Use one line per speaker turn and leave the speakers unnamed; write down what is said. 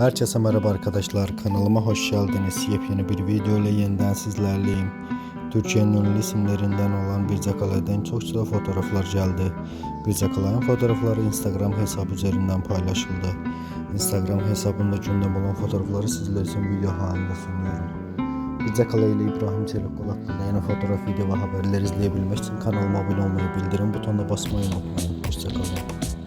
Herkese merhaba arkadaşlar. Kanalıma hoş geldiniz. Yepyeni bir video ile yeniden sizlerleyim. Türkiye'nin ünlü isimlerinden olan Birce Kalay'dan çok sıra fotoğraflar geldi. Birce Kalay'ın fotoğrafları Instagram hesabı üzerinden paylaşıldı. Instagram hesabında gündem olan fotoğrafları sizler için video halinde sunuyorum. Birce Kalay ile İbrahim Çelikkol hakkında yeni fotoğraf, video ve haberler izleyebilmek için kanalıma abone olmayı, bildirim butonuna basmayı unutmayın. Hoşçakalın.